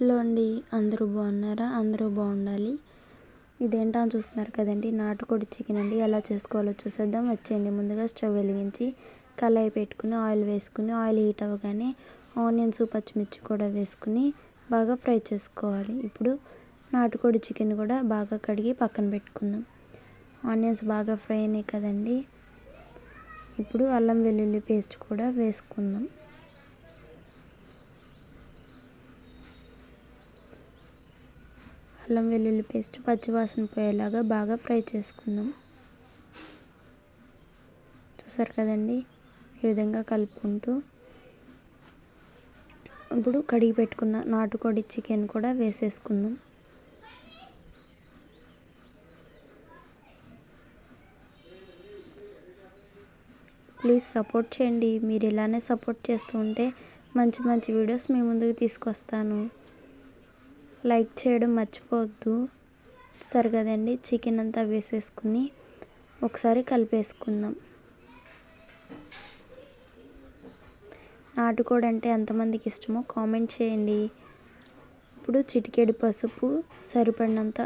Hello అండి అందరూ బాగున్నారా? అందరూ బాగుండాలి. ఇదేంటా అని చూస్తున్నారు కదండి. నాటుకోడి చికెన్ అండి. ఎలా చేసుకోవాలో చూసేద్దాం. వచ్చేయండి. ముందుగా స్టవ్ వెలిగించి కళాయి పెట్టుకుని ఆయిల్ వేసుకుని ఆయిల్ హీట్ అవ్వగానే ఆనియన్స్ పచ్చిమిర్చి కూడా వేసుకుని బాగా ఫ్రై చేసుకోవాలి. ఇప్పుడు నాటుకోడి చికెన్ కూడా బాగా కడిగి పక్కన పెట్టుకుందాం. ఆనియన్స్ బాగా ఫ్రై అయినాయి కదండి. ఇప్పుడు అల్లం వెల్లుల్లి పేస్ట్ కూడా వేసుకుందాం. అల్లం వెల్లుల్లి పేస్ట్ పచ్చివాసన పోయేలాగా బాగా ఫ్రై చేసుకుందాం. చూసారు కదండి? ఈ విధంగా కలుపుకుంటూ. ఇప్పుడు కడిగి పెట్టుకున్న నాటుకోడి చికెన్ కూడా వేసేసుకుందాం. ప్లీజ్ సపోర్ట్ చేయండి. మీరు ఇలానే సపోర్ట్ చేస్తూ ఉంటే మంచి మంచి వీడియోస్ మీ ముందుకు తీసుకొస్తాను. లైక్ చేయడం మర్చిపోవద్దు. చూస్తారు కదండి? చికెన్ అంతా వేసేసుకుని ఒకసారి కలిపేసుకుందాం. నాటుకోడి అంటే ఎంతమందికి ఇష్టమో కామెంట్ చేయండి. ఇప్పుడు చిటికెడు పసుపు సరిపడినంత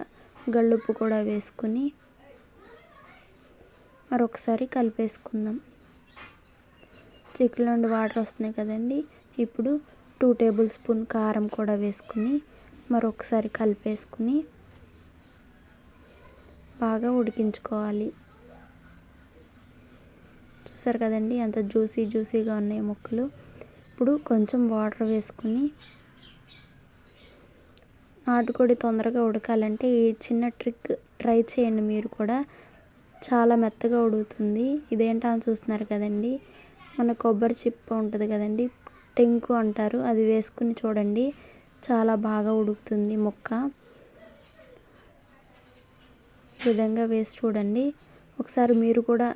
గళ్ళుప్పు కూడా వేసుకుని మరొకసారి కలిపేసుకుందాం. చికెన్ నుండి వాటర్ వస్తున్నాయి కదండి? ఇప్పుడు టూ టేబుల్ స్పూన్ కారం కూడా వేసుకుని మరొకసారి కలిపేసుకుని బాగా ఉడికించుకోవాలి. చూసారు కదండి ఎంత జ్యూసీ జ్యూసీగా ఉన్నాయి ముక్కలు. ఇప్పుడు కొంచెం వాటర్ వేసుకుని నాటుకోడి తొందరగా ఉడకాలంటే ఈ చిన్న ట్రిక్ ట్రై చేయండి మీరు కూడా. చాలా మెత్తగా ఉడుకుతుంది. ఇదేంటా అని చూస్తున్నారు కదండి మన కొబ్బరి చిప్ప ఉంటుంది కదండి టెంకు అంటారు అది వేసుకుని చూడండి. చాలా బాగా ఉడుకుతుంది ముక్క. ఈ విధంగా వేసి చూడండి. ఒకసారి మీరు కూడా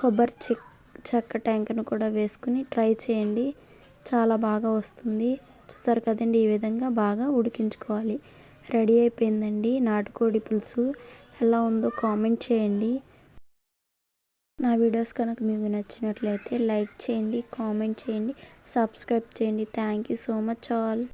కొబ్బరి చెక్ చెక్క ట్యాంక్ను కూడా వేసుకుని ట్రై చేయండి. చాలా బాగా వస్తుంది. చూసారు కదండి ఈ విధంగా బాగా ఉడికించుకోవాలి. రెడీ అయిపోయిందండి నాటుకోడి పులుసు. ఎలా ఉందో కామెంట్ చేయండి. నా వీడియోస్ కనుక మీకు నచ్చినట్లయితే లైక్ చేయండి కామెంట్ చేయండి సబ్స్క్రైబ్ చేయండి. Thank you so much all.